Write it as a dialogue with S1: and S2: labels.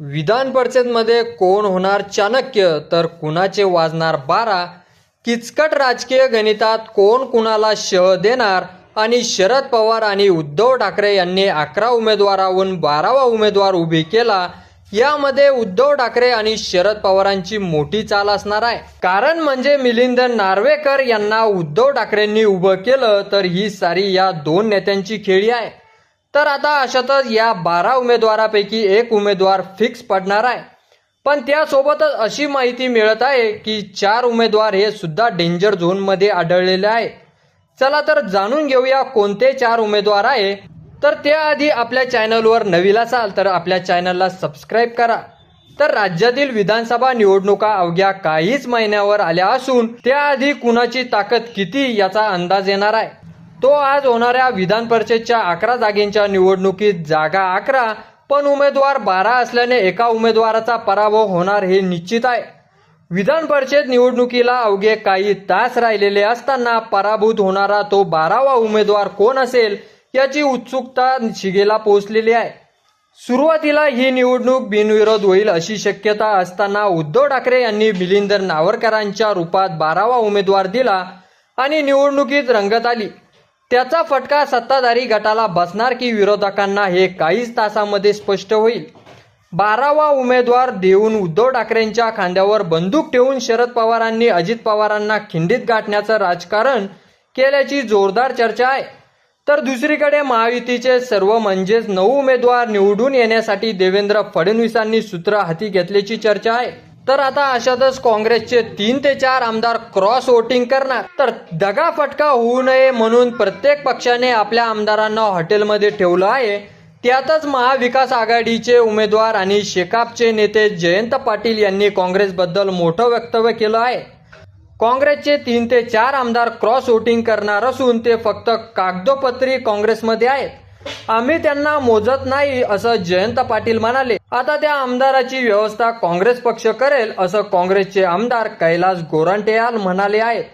S1: विधान परिषदमध्ये कोण होणार चाणक्य तर कुणाचे वाजणार बारा? किचकट राजकीय गणितात कोण कुणाला शह देणार? आणि शरद पवार आणि उद्धव ठाकरे यांनी अकरा उमेदवाराहून बारावा उमेदवार उभी केला यामध्ये उद्धव ठाकरे आणि शरद पवारांची मोठी चाल असणार आहे. कारण म्हणजे मिलिंद नार्वेकर यांना उद्धव ठाकरेंनी उभं केलं तर ही सारी या दोन नेत्यांची खेळी आहे. तर आता अशातच या बारा उमेदवारापैकी एक उमेदवार फिक्स पडणार आहे. पण त्यासोबतच अशी माहिती मिळत आहे की चार उमेदवार हे सुद्धा डेंजर झोनमध्ये आढळलेले आहे. चला तर जाणून घेऊया कोणते चार उमेदवार आहे. तर त्याआधी आपल्या चॅनलवर नवीन असाल तर आपल्या चॅनलला सबस्क्राईब करा. तर राज्यातील विधानसभा निवडणुका अवघ्या काहीच महिन्यावर आल्या असून त्याआधी कुणाची ताकद किती याचा अंदाज येणार आहे. तो आज होणाऱ्या विधान परिषदच्या अकरा जागेंच्या निवडणुकीत जागा अकरा पण उमेदवार बारा असल्याने एका उमेदवाराचा पराभव होणार हे निश्चित आहे. विधान परिषद निवडणुकीला अवघे काही तास राहिलेले असताना पराभूत होणारा तो बारावा उमेदवार कोण असेल याची उत्सुकता शिगेला पोहोचलेली आहे. सुरुवातीला ही निवडणूक बिनविरोध होईल अशी शक्यता असताना उद्धव ठाकरे यांनी मिलिंदर नावरकरांच्या रूपात बारावा उमेदवार दिला आणि निवडणुकीत रंगत आली. त्याचा फटका सत्ताधारी गटाला बसणार की विरोधकांना हे काहीच तासामध्ये स्पष्ट होईल. बारावा उमेदवार देऊन उद्धव ठाकरेंच्या खांद्यावर बंदूक ठेवून शरद पवारांनी अजित पवारांना खिंडीत गाठण्याचं राजकारण केल्याची जोरदार चर्चा आहे. तर दुसरीकडे महायुतीचे सर्व म्हणजेच नऊ उमेदवार निवडून येण्यासाठी देवेंद्र फडणवीसांनी सूत्र हाती घेतल्याची चर्चा आहे. तर आता अशातच काँग्रेसचे तीन ते चार आमदार क्रॉस वोटिंग करणार. तर दगाफटका होऊ नये म्हणून प्रत्येक पक्षाने आपल्या आमदारांना हॉटेलमध्ये ठेवलं आहे. त्यातच महाविकास आघाडीचे उमेदवार आणि शेकापचे नेते जयंत पाटील यांनी काँग्रेसबद्दल मोठं वक्तव्य केलं आहे. काँग्रेसचे तीन ते चार आमदार क्रॉस वोटिंग करणार असून ते फक्त कागदोपत्री काँग्रेसमध्ये आहेत. आम्ही त्यांना मोजत नाही असं जयंत पाटील म्हणाले. आता त्या आमदाराची व्यवस्था काँग्रेस पक्ष करेल असं काँग्रेसचे आमदार कैलास गोरांटेयाल म्हणाले आहेत.